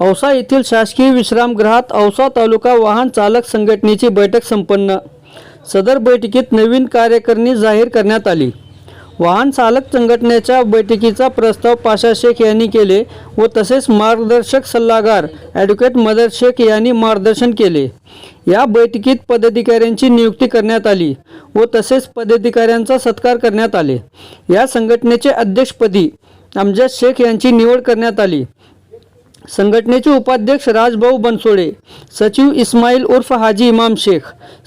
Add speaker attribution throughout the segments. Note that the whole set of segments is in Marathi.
Speaker 1: औसा येथील शासकीय विश्रामगृहात औसा तालुका वाहन चालक संघटनेची बैठक संपन्न. सदर बैठकीत नवीन कार्यकारिणी जाहीर करण्यात आली. वाहन चालक संघटनेच्या बैठकीचा प्रस्ताव पाशा शेख यांनी केले व तसेच मार्गदर्शक सल्लागार ॲडव्होकेट मदर शेख यांनी मार्गदर्शन केले. या बैठकीत पदाधिकाऱ्यांची नियुक्ती करण्यात आली व तसेच पदाधिकाऱ्यांचा सत्कार करण्यात आले. या संघटनेचे अध्यक्षपदी अमजद शेख यांची निवड करण्यात आली. संघटनेचे उपाध्यक्ष राजभाऊ बनसोडे सचिव इस्माईल उर्फ हाजी इमाम शेख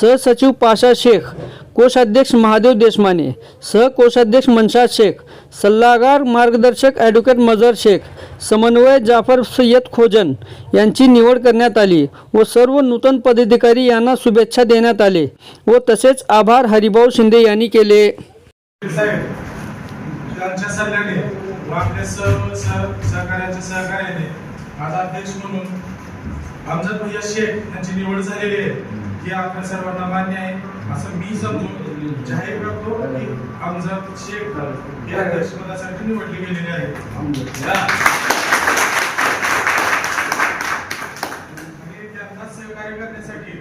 Speaker 1: सहसचिव पाशा शेख कोषाध्यक्ष महादेव देशमाने सहकोषाध्यक्ष मनशा शेख सल्लागार मार्गदर्शक ॲडव्होकेट मजर शेख समन्वय जाफर सय्यद खोजन यांची निवड करण्यात आली व सर्व नूतन पदाधिकारी यांना शुभेच्छा देण्यात आले व तसेच आभार हरिभाऊ शिंदे यांनी केले.
Speaker 2: साहेब सहकार्याच्या सहकार्याने आज अध्यक्ष म्हणून अमजद भैया शेख यांची निवड झालेली आहे. ही आपल्या सर्वांना मान्य आहे. असं मी समजून जाहीर करतो की अमजद शेख हे अध्यक्षपदासाठी निवडले गेलेले आहेत. सहकार्य करण्यासाठी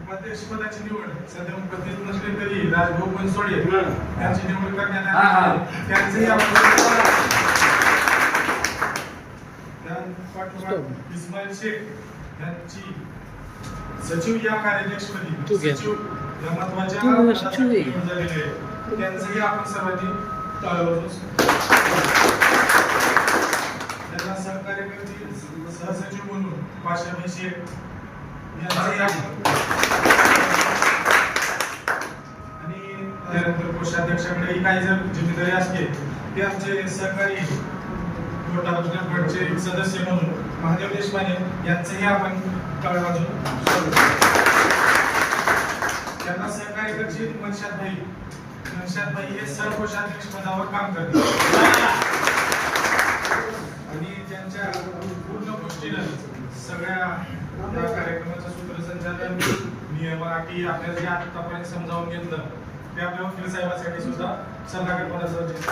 Speaker 2: उपाध्यक्षपदाची निवड सध्या उपस्थित नसले तरी राजभाऊ बनसोडे त्यांची निवड करण्यात आली. आहे. त्यांचंही आपण त्या इस्माईल शेख यांची सचिव या कार्याध्यक्षपदी सचिव या महत्त्वाच्या झालेली त्यांचंही आपण सर्वांनी त्यांना सहकार्य करतील. सहसचिव म्हणून पाशाभाई शेख यांचंही आणि त्यानंतर कोषाध्यक्षाकडेही काही जर जिम्मेदारी असते ते आमचे सहकारी मोठा गटचे एक सदस्य म्हणून महादेव देशपांडे यांचंही आपण काळ वाजून त्यांना सहकार्य करची मनशात भाई मनशात भाई हे सरकोषाध्यक्ष पदावर काम करते आणि त्यांच्या पूर्ण गोष्टीनं सगळ्या कार्यक्रमाचं सूत्रसंचालन मराठी आपल्याला जे आतापर्यंत समजावून घेतलं ते आपल्या वकील साहेबासाठी सुद्धा सल्लागार पदासाठी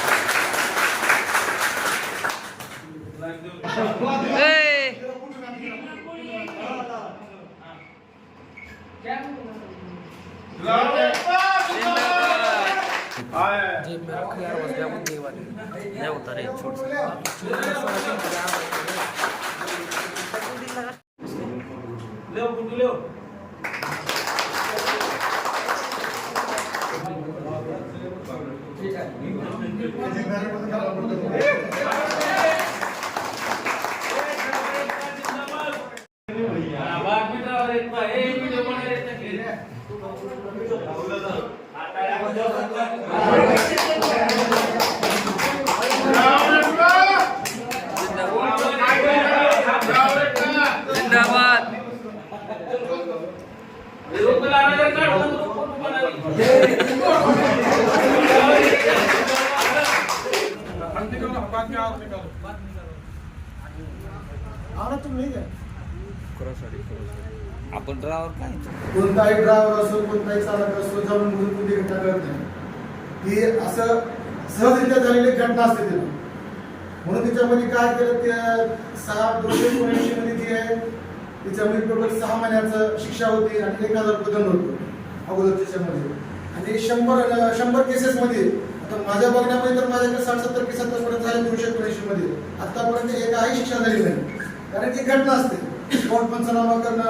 Speaker 3: गुड्डुल्या लेव गुड्डू लेव बातमीदार एक बा ए व्हिडिओ बनायचा
Speaker 4: जिंदाबाद आपण ड्रायव्हर काय?
Speaker 5: कोणताही ड्रायव्हर असो कोणताही चालक असो जाऊन मृत्यूची घटना घडत नाही. ही असं सहजरित्या झालेली घटना असते तिला म्हणून तिच्यामध्ये काय केलं ते सहा दोनशे एकोणऐंशी मध्ये जी आहे तिच्यामध्ये टोटल सहा महिन्याचं शिक्षा होती आणि एक हजार रुपये दंड होतो. अगोदर त्याच्यामध्ये आणि शंभर शंभर केसेस मध्ये आता माझ्या बघण्यामध्ये तर माझ्याकडे साठ सत्तर केस आतापर्यंत झाले दोनशे एकोणऐंशी मध्ये. आतापर्यंत एकही शिक्षा झाली नाही. कारण ती घटना असते. कोर्ट पंचनामा करणं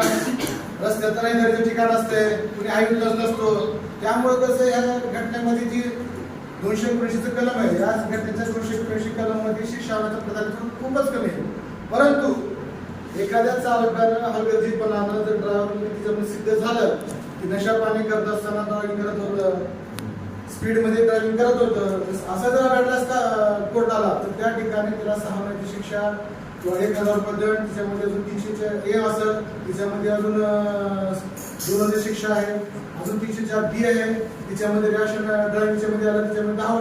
Speaker 5: रस्त्यात राहण्याचं ठिकाण असते कुणी आयुर्दास नसतो. त्यामुळे कसं या घटनेमध्ये जी दोनशे एकोणऐंशीचं कलम आहे या घटनेच्या दोनशे एकोणऐंशी कलममध्ये शिक्षा खूपच कमी आहे. परंतु एखाद्या चालकानं हलगर्जीपणानं जर ड्रायव्हर सिद्ध झालं की नशा पाणी करत असताना ड्रायव्हिंग करत होतं स्पीडमध्ये ड्रायव्हिंग करत होतं असं जर भेटलास का कोर्ट तर त्या ठिकाणी त्याला सहा महिन्याची शिक्षा किंवा एक हजार रुपये तिच्यामध्ये अजून तीनशे ए असेल तिच्यामध्ये अजून दोन हजार शिक्षा आहे. अजून तीनशे चार बी आहे. तिच्यामध्ये रॅशन ड्रायव्हिंगच्या मध्ये आलं तिच्यामध्ये दहा